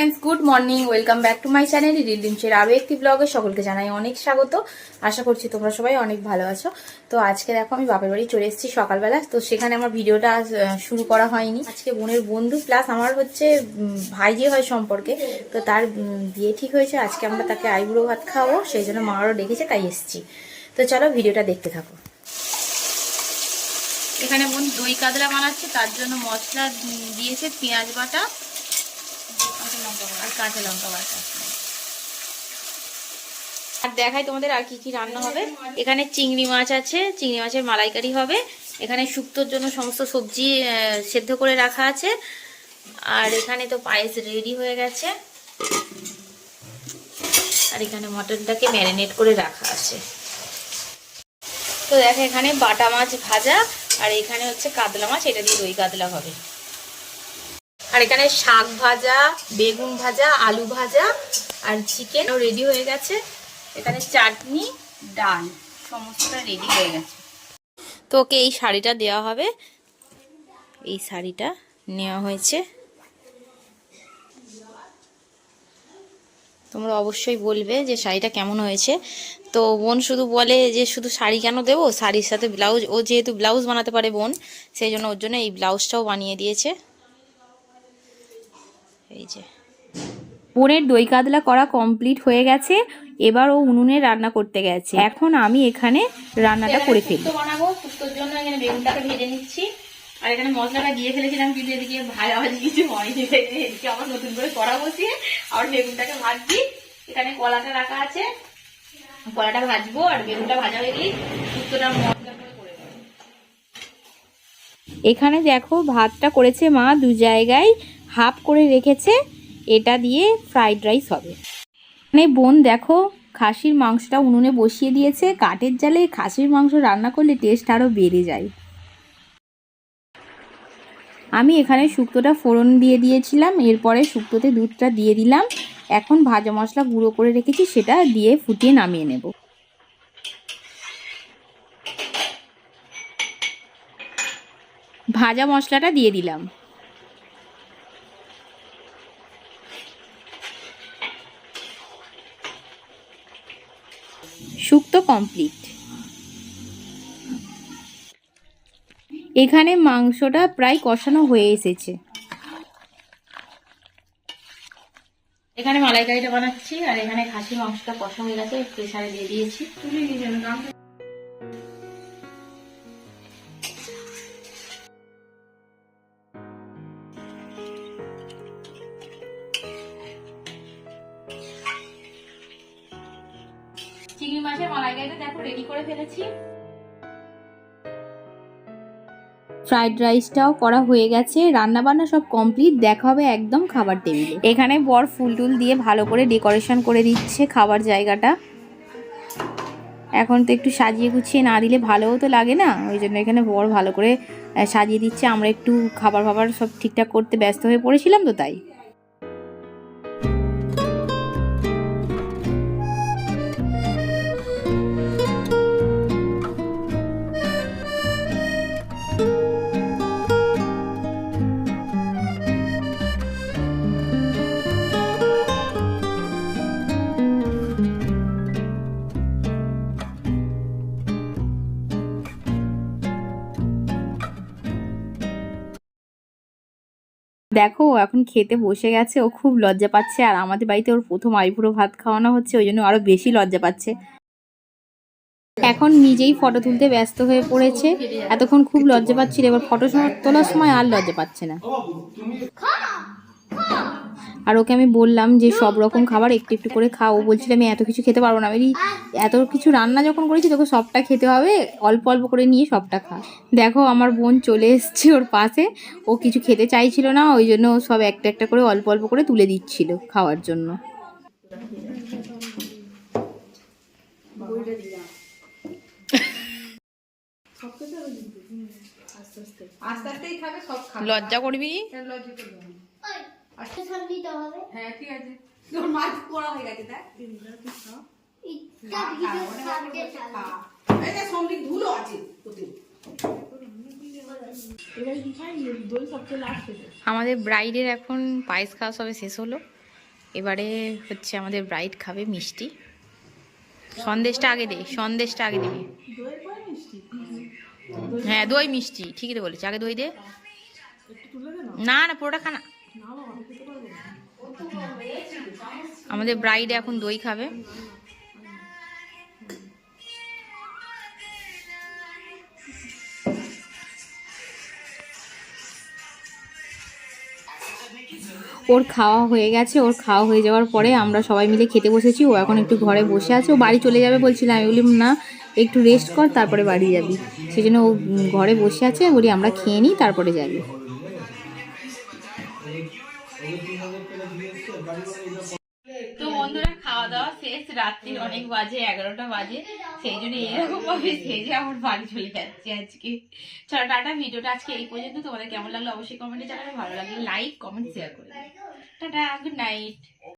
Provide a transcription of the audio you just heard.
Friends good morning welcome back to my channel রিলিমসের আরও একটি ব্লগে সকলকে জানাই অনেক স্বাগত। আশা করছি তোমরা সবাই অনেক ভালো আছো। তো আজকে দেখো, আমি বাপের বাড়ি চলে এসেছি সকালবেলা। তো সেখানে আমার ভিডিওটা শুরু করা হয়নি। আজকে বোনের বন্ধু প্লাস আমার হচ্ছে ভাই যে হয় সম্পর্কে, তো তার বিয়ে ঠিক হয়েছে। আজকে আমরা তাকে আইবুড়ো ভাত খাওয়াবো, সেই জন্য মারও ডেকেছে, তাই এসেছি। তো চলো ভিডিওটা দেখতে থাকো। এখানে বোন দই কাতলা বানাচ্ছে, তার জন্য মশলা দিয়েছে পেঁয়াজ বাটা। আর কাঁচা লঙ্কা আর দেখাই তোমাদের আর কি কি রান্না হবে। এখানে চিংড়ি মাছ আছে, চিংড়ি মাছের মালাইকারি হবে। এখানে শুক্তোর জন্য সমস্ত সবজি সেদ্ধ করে রাখা আছে। আর এখানে তো পায়েস রেডি হয়ে গেছে। আর এখানে মটনটাকে ম্যারিনেট করে রাখা আছে। তো দেখো এখানে বাটা মাছ ভাজা, আর এখানে হচ্ছে কাতলা মাছ, এটা দিয়ে দই কাতলা হবে। আর এখানে শাক ভাজা, বেগুন ভাজা, আলু ভাজা আর চিকেনও রেডি হয়ে গেছে। এখানে চাটনি, ডাল, সমস্তটা রেডি হয়ে গেছে। তো ওকে এই শাড়িটা দেওয়া হবে। এই শাড়িটা নেওয়া হয়েছে। তোমরা অবশ্যই বলবে যে শাড়িটা কেমন হয়েছে। তো বোন শুধু বলে যে শুধু শাড়ি কেন দেবো? শাড়ির সাথে ব্লাউজ ও যেহেতু ব্লাউজ বানাতে পারে বোন, সেই জন্য ওর জন্য এই ব্লাউজটাও বানিয়ে দিয়েছে। এই যে। বোনের দই কাতলা করা কমপ্লিট হয়ে গেছে এবার ও উনুনে রান্না করতে গেছে। এখন আমি এখানে রান্নাটা করে ফেলি। বানাবো শুক্তোর জন্য এখানে বেগুনটাকে ভেজে নিচ্ছি। আর এখানে মশলাটা দিয়ে ফেলেছিলাম কিন্তু এদিকে ভাজা ভাজি কিছু হয়নি এদিকে আবার নতুন করে কড়া বসিয়ে আবার বেগুনটাকে ভাজছি। এখানে কলাটা রাখা আছে। কলাটা ভাজবো আর বেগুনটা ভাজা হয়ে গেলেই শুক্তোটা মশলা এখানে দেখো ভাতটা করেছে মা দু জায়গায়। হাফ করে রেখেছে, এটা দিয়ে ফ্রাইড রাইস হবে। মানে বোন, দেখো, খাসির মাংসটা উনুনে বসিয়ে দিয়েছে, কাঠের জালে খাসির মাংস রান্না করলে টেস্ট আরও বেড়ে যায়। আমি এখানে শুক্তোটা ফোড়ন দিয়ে দিয়েছিলাম, এরপরে শুক্তোতে দুধটা দিয়ে দিলাম। এখন ভাজা মশলা গুঁড়ো করে রেখেছি, সেটা দিয়ে ফুটিয়ে নামিয়ে নেব। ভাজা মশলাটা দিয়ে দিলাম। শুক্তো কমপ্লিট এখানে মাংসটা প্রায় কষানো হয়ে এসেছে। এখানে মালাইকারিটা বানাচ্ছি, আর এখানে খাসি মাংসটা কষা হয়ে গেছে প্রেশারে দিয়ে দিয়েছি। মাছের মালাইকারিটা দেখো রেডি করে ফেলেছি। ফ্রাইড রাইসটাও করা হয়ে গেছে রান্না বান্না সব কমপ্লিট দেখা হবে একদম খাবার টেবিলে এখানে বর ফুল টুল দিয়ে ভালো করে ডেকোরেশন করে দিচ্ছে খাবার জায়গাটা। এখন তো একটু সাজিয়ে গুছিয়ে না দিলে ভালোও তো লাগে না, ওই জন্য এখানে বর ভালো করে সাজিয়ে দিচ্ছে। আমরা একটু খাবার ফাবার সব ঠিকঠাক করতে ব্যস্ত হয়ে পড়েছিলাম তো তাই। দেখো, ও এখন খেতে বসে গেছে, ও খুব লজ্জা পাচ্ছে, আর আমাদের বাড়িতে ওর প্রথম আইবুড়ো ভাত খাওয়ানো হচ্ছে, ওই জন্য আরও বেশি লজ্জা পাচ্ছে। এখন নিজেই ফটো তুলতে ব্যস্ত হয়ে পড়েছে, এতক্ষণ খুব লজ্জা পাচ্ছিল, এবার ফটো তোলার সময় আর লজ্জা পাচ্ছে না। আর ওকে আমি বললাম যে সব রকম খাবার একটু একটু করে খাও। ও বলছিল আমি এত কিছু খেতে পারব না। আমি এত কিছু রান্না যখন করেছি তোকে সবটা খেতে হবে। অল্প অল্প করে নিয়ে সবটা খা। দেখো আমার বোন চলে এসছে ওর পাশে। ও কিছু খেতে চাইছিল না ওই জন্য ও সব একটা একটা করে অল্প অল্প করে তুলে দিচ্ছিল খাওয়ার জন্য। আস্তে আস্তেই খাবে সব খাবে। লজ্জা করবি? লজ্জা করবে? আচ্ছা সব হবে। হ্যাঁ ঠিক আছে। তোর মাছ করা হয়ে গেছে দেখ। ইটা ভিডিও সামনে খা। এই যে সংগীত ধুলো আছে ওতে আমাদের ব্রাইডের এখন পায়েস খাওয়া সবে শেষ হলো। এবারে হচ্ছে আমাদের ব্রাইড খাবে মিষ্টি। সন্দেশটা আগে দে সন্দেশটা আগে দিবি। হ্যাঁ দই মিষ্টি ঠিকই তো বলেছি। আগে দই দে। না? না পুরোটা খানা আমাদের ব্রাইড এখন দই খাবে। ওর খাওয়া হয়ে গেছে, ওর খাওয়া হয়ে যাওয়ার পরে আমরা সবাই মিলে খেতে বসেছি। ও এখন একটু ঘরে বসে আছে। ও বাড়ি চলে যাবে বলছিলাম। আমি বললাম, না, একটু রেস্ট কর, তারপরে বাড়ি যাবি। সেই জন্য ও ঘরে বসে আছে। বলি, আমরা খেয়ে নিই, তারপরে যাবি। বন্ধুরা খাওয়া দাওয়া শেষ রাত্রির অনেক বাজে, এগারোটা বাজে। সেই জন্য এরকম ভাবে সেজে আমার বাড়ি চলে যাচ্ছে আজকে। চলো টাটা, ভিডিওটা আজকে এই পর্যন্ত। তোমাদের কেমন লাগল অবশ্যই কমেন্টে জানাবে। ভালো লাগলে লাইক কমেন্ট শেয়ার করে টাটা গুড নাইট